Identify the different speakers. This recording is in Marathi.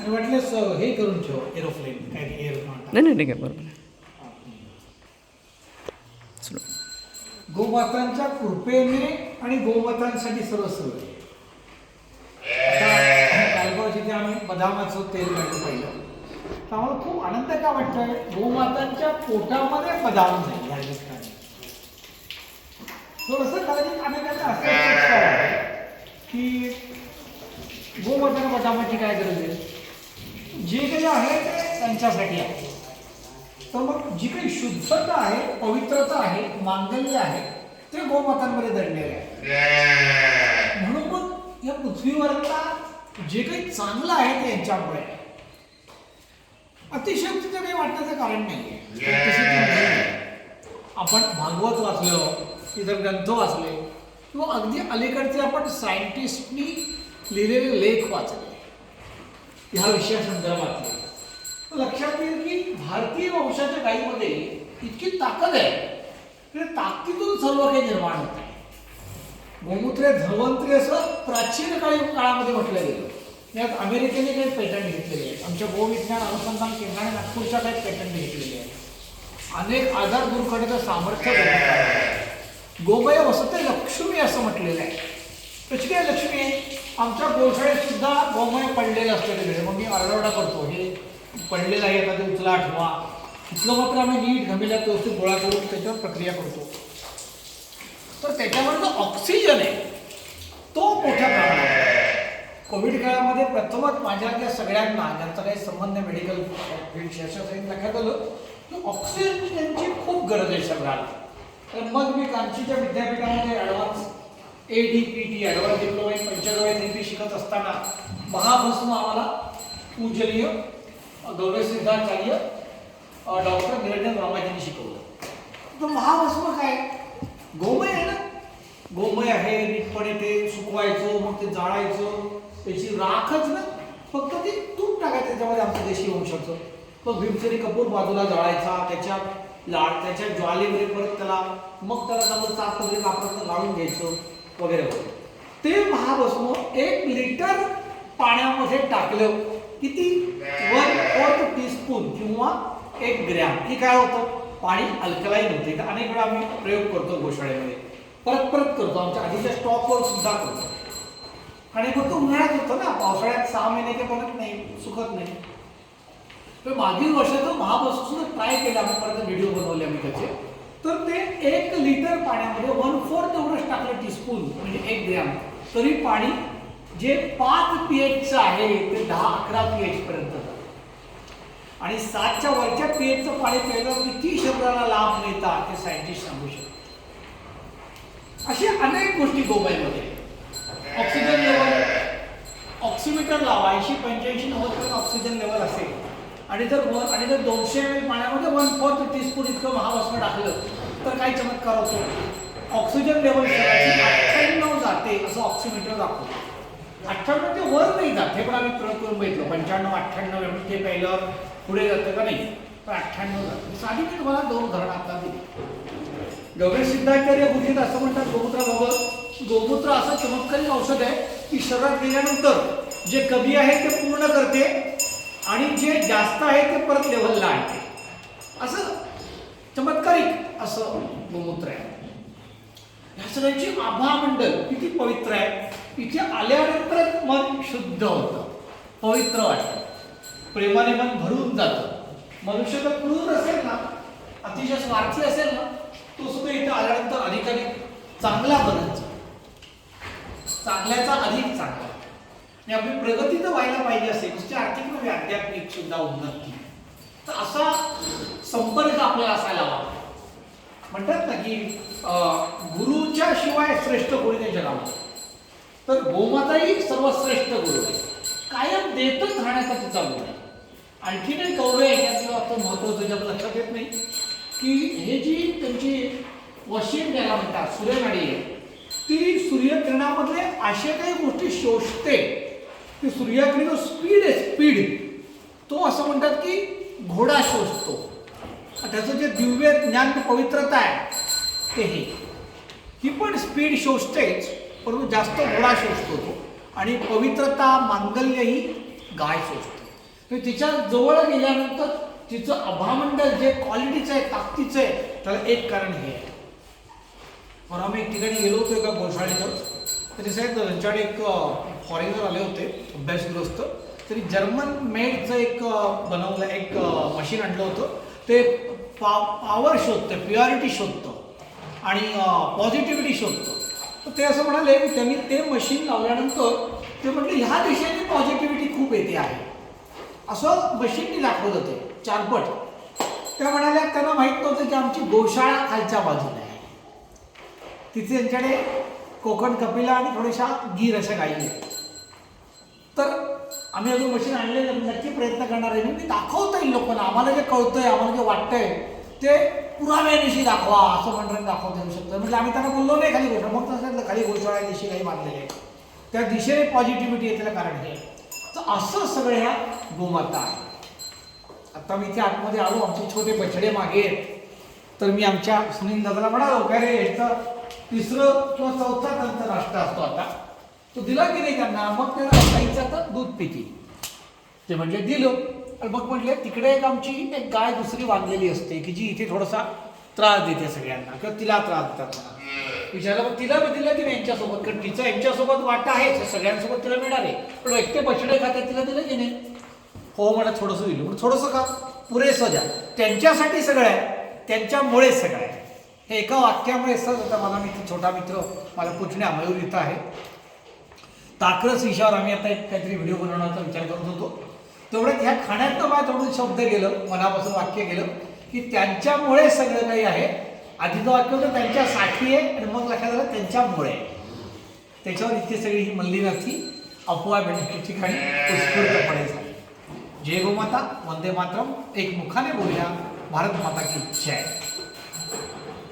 Speaker 1: आणि वाटल्यास हे करून ठेव एरोप्लेन काय ते एअर
Speaker 2: नाही नाही ठीक आहे बरोबर आहे. सुरू.
Speaker 1: गोमातांच्या कृपेने आणि गोमातांसाठी सर्व सर्व आहे. आता कालगाव जिथे आम्ही बदामाचं तेल काढलं पाहिलं तर आम्हाला खूप आनंद का वाटतोय गोमातांच्या पोटामध्ये बदाम नाही या ठिकाणी थोडंसं कदाचित अनेकांना असं की गोमातांना बदामाची काय गरज आहे जे काही आहे ते त्यांच्यासाठी आहे. तर मग जी काही शुद्धता आहे पवित्रता आहे मांगल्य आहे ते गोमातांमध्ये दडलेले आहे. म्हणून मग या पृथ्वीवरला जे काही चांगलं आहे ते यांच्यामुळे. आहे. अतिशयोक्तीचं काही वाटण्याचं कारण नाही आपण भागवत वाचलं इतर ग्रंथ वाचले किंवा अगदी अलीकडचे आपण सायंटिस्टनी लिहिलेले लेख वाचले. ह्या विषयासंदर्भात लक्षात येईल की भारतीय वंशाच्या गायीमध्ये इतकी ताकद आहे. की ताकदीतून सर्व काही निर्माण होत आहे. गोमूत्रे धन्वंतरी असं प्राचीन काळी काळामध्ये म्हटलं गेलं. यात अमेरिकेने काही पेटंट घेतलेले आहेत. आमच्या गोविज्ञान अनुसंधान केंद्राने नागपूरच्या काही पेटंट घेतलेले आहेत. अनेक आजार दूर करण्याचं सामर्थ्य आहे. गोमय वसते लक्ष्मी असं म्हटलेलं आहे. कशी काय लक्ष्मी आमच्या गोशाळेत सुद्धा गोमय पडलेलं असतं तिकडे. मग मी आरडा करतो हे पडलेलं आहे आता ते उचला आठवा तिथलं मात्र आम्ही नीट घमेल्या व्यवस्थित गोळा करून त्याच्यावर प्रक्रिया करतो. तर त्याच्यावर जो ऑक्सिजन आहे. तो मोठ्या प्रमाणात आहे. कोविड काळामध्ये प्रथमच माझ्यासारख्या सगळ्यांना ज्यांचा काही संबंध मेडिकल फील्डशी अशा सगळ्यांनी लक्षात आलं की ऑक्सिजनची खूप गरज आहे सगळ्यांना तर मग मी कांचीच्या विद्यापीठामध्ये advance A D P T advance diploma in panchagavya therapy शिकत असताना महाभस्म आम्हाला पूजनीय गौरव सिद्धांचार्य डॉक्टर निरंजन रामाजींनी शिकवलं. तर महाभस्म काय? गोमय आहे ना? गोमय आहे नीटपणे ते सुकवायचं मग ते जाळायचं त्याची राखच ना. फक्त ते तूप टाकायचं त्याच्यामध्ये आमचं देशी वंशाचं. मग भीमसेनी कपूर बाजूला जाळायचा त्याच्या लाड त्याच्या ज्वालेमध्ये परत त्याला मग त्याला चांगलं चाक वगैरे वापरत गाळून घ्यायचं. वगैरे वगैरे ते महाभस्म एक लिटर पाण्यामध्ये टाकलं. किती? वन फोर्थ टीस्पून किंवा एक ग्रॅम. हे काय होतं? पाणी अल्कलाईन होते. तर अनेक वेळा आम्ही प्रयोग करतो गोशाळेमध्ये. परत परत करतो. आमच्या आधीच्या स्टॉकवर सुद्धा करतो. आणि फक्त उन्हाळ्यात होतं ना. पावसाळ्यात सहा महिने ते बनत नाही सुकत नाही. तर मागील वर्षाचं महाबस ट्राय केलं. आम्ही परत व्हिडिओ बनवले आम्ही त्याचे. तर ते एक लिटर पाण्यामध्ये वन स्पून म्हणजे एक ग्रॅम. तरी पाणी जे पाच पी एचचं आहे ते दहा अकरा पी एच पर्यंत जातं. आणि सातच्या वरच्या पी एचचं पाणी प्यायला किती शरीराला लाभ मिळतात ते सायंटिस्ट सांगू शकतात. अशा अनेक गोष्टी गोबाईमध्ये. ऑक्सिजन लेवल ऑक्सिमीटर लावा ऐंशी पंच्याऐंशी नव्वद पर्यंत ऑक्सिजन लेवल असेल. आणि जर वन आणि जर दोनशे एम एल पाण्यामध्ये वन फोर्थ टीस्पून इतकं महाभस्म टाकलं तर काही चमत्कार होतो. ऑक्सिजन लेवल अठ्ठ्याण्णव जाते असं ऑक्सिमीटर दाखवतो. अठ्ठ्याण्णव ते वर नाही जात हे पण आम्ही प्रयोग करून बघितलं. पंच्याण्णव अठ्ठ्याण्णव एवढं ते पहिल्यावर पुढे जातं का नाही? तर अठ्ठ्याण्णव जातं. साधी मी तुम्हाला दोन उदाहरणं आता दिली. गौरी सिद्धाचार्य गुरुजीत असं म्हणतात गोमूत्र बाबत गोमूत्र असं चमत्कारी औषध आहे की शरीरात गेल्यानंतर जे कमी आहे ते पूर्ण करते आणि जे जास्त आहे ते परत लेवलला आणते. असं चमत्कारिक असं गोमूत्र आहे. ह्या सगळ्यांची आभा मंडल किती पवित्र आहे. इथे आल्यानंतरच मन शुद्ध होतं. पवित्र वाटतं. प्रेमाने मन भरून जातं. मनुष्य तर क्रूर असेल ना अतिशय स्वार्थी असेल ना तो सुद्धा इथे आल्यानंतर अधिकाधिक चांगला बनत चांगल्याचा अधिक चांगला. आणि आपली प्रगती तर व्हायला पाहिजे असेल नुसती आर्थिक नव्हे आध्यात्मिक सुद्धा उन्नती तर असा संपर्क आपल्याला असायला हवा. म्हणतात ना की गुरुच्या शिवाय श्रेष्ठ कोणी नाही जगामध्ये तर गोमाताही सर्वश्रेष्ठ गुरु आहे कायम देतच राहण्याचा तिचा गुण आहे. आणखीन एक कौरव आहे याच्यातलं आपण महत्त्वाचं जे लक्षात येत नाही की हे जी त्यांची वशीम ज्याला म्हणतात सूर्यनाडी आहे ती सूर्यकिरणामधले अशा काही गोष्टी शोषते की सूर्यकिरण स्पीड आहे स्पीड तो असं म्हणतात की घोडा शोषतो. त्याचं जे दिव्य ज्ञान पवित्रता आहे ते हे. ही पण स्पीड शोषतेच परंतु जास्त घोडा शोषतो तो आणि पवित्रता मांगल्य ही गाय शोषते. तिच्या जवळ गेल्यानंतर तिचं अभामंडल जे क्वालिटीचं आहे ताकदीचं आहे त्याला एक कारण हे आहे. पण आम्ही एक ठिकाणी गेलो होतो एका गोशाळेचं तर तिथे त्यांच्याकडे एक फॉरेनर आले होते अभ्यासग्रस्त. तरी जर्मन मेडचं एक बनवलं एक मशीन आणलं होतं. ते पा पॉवर शोधतं प्युअरिटी शोधतं. आणि पॉझिटिव्हिटी शोधतो. तर ते असं म्हणाले की त्यांनी ते मशीन लावल्यानंतर ते म्हटले ह्या दिशेने पॉझिटिव्हिटी खूप येते आहे. असं मशीननी दाखवलं होते चारपट. त्या म्हणाल्या त्यांना माहीत नव्हतं की आमची गोशाळा खालच्या बाजूला आहे. तिथे त्यांच्याकडे कोकण कपिला आणि थोड्याशा गीर अशा गायी आहेत. तर आम्ही अजून मशीन आणले नक्की प्रयत्न करणार आहे. मी दाखवता येईल लोकांना आम्हाला जे कळतंय आम्हाला जे वाटतंय ते पुराव्यानिशी दाखवा असं म्हणून दाखवता येऊ शकतं. म्हणजे आम्ही त्यांना बोललो नाही खाली गोष्ट मग तसं सांगितलं, खाली गोशाळा दिशी काही मानलेले आहे त्या दिशेने पॉझिटिव्हिटी आहे कारण हे. तर असं सगळं ह्या गोमाता आहे. आता मी इथे आतमध्ये आलो आमचे छोटे बछडे मागे तर मी आमच्या सुनील दादाला म्हणालो काय रे ह्याचं तिसरं किंवा चौथा त्यांचा राष्ट्र असतो आता. तो दिला की नाही त्यांना? मग त्याला गाईचं आता दूध पिती ते म्हणजे दिलं. आणि मग म्हटले तिकडे एक आमची एक गाय दुसरी बांधलेली असते की जी इथे थोडासा त्रास देते सगळ्यांना किंवा तिला त्रास देतात. मला विचारलं मग तिला मी दिलं की यांच्यासोबत? कारण तिचा यांच्यासोबत वाटा आहेच सगळ्यांसोबत तिला मिळणार आहे. पण एकटे बछडे खाते तिला दिलं की नाही? हो मला थोडंसं दिलं. पण थोडंसं का? पुरेसं द्या. त्यांच्यासाठी सगळं आहे त्यांच्यामुळेच सगळं आहे. हे एका वाक्यामुळे सहज होता मला मित्र छोटा मित्र मला पुचण्या मयूर इथं आहे ताकरस विषयावर आम्ही आता एक काहीतरी व्हिडिओ बनवण्याचा विचार करत होतो. तेवढ्यात ह्या खाण्यातनं मला थोडं शब्द गेलं मनापासून वाक्य गेलं की त्यांच्यामुळे सगळं काही आहे. आधीचं वाक्य होतं त्यांच्यासाठी आहे आणि मग लक्षात आलं त्यांच्यामुळे त्याच्यावर इतकी सगळी ही मल्लीनाथी अफवा भेटण्याची ठिकाणी उत्स्फूर्तपणे झाली. जय गोमाता वंदे मातरम एक मुखाने बोलूया भारत माता की जय.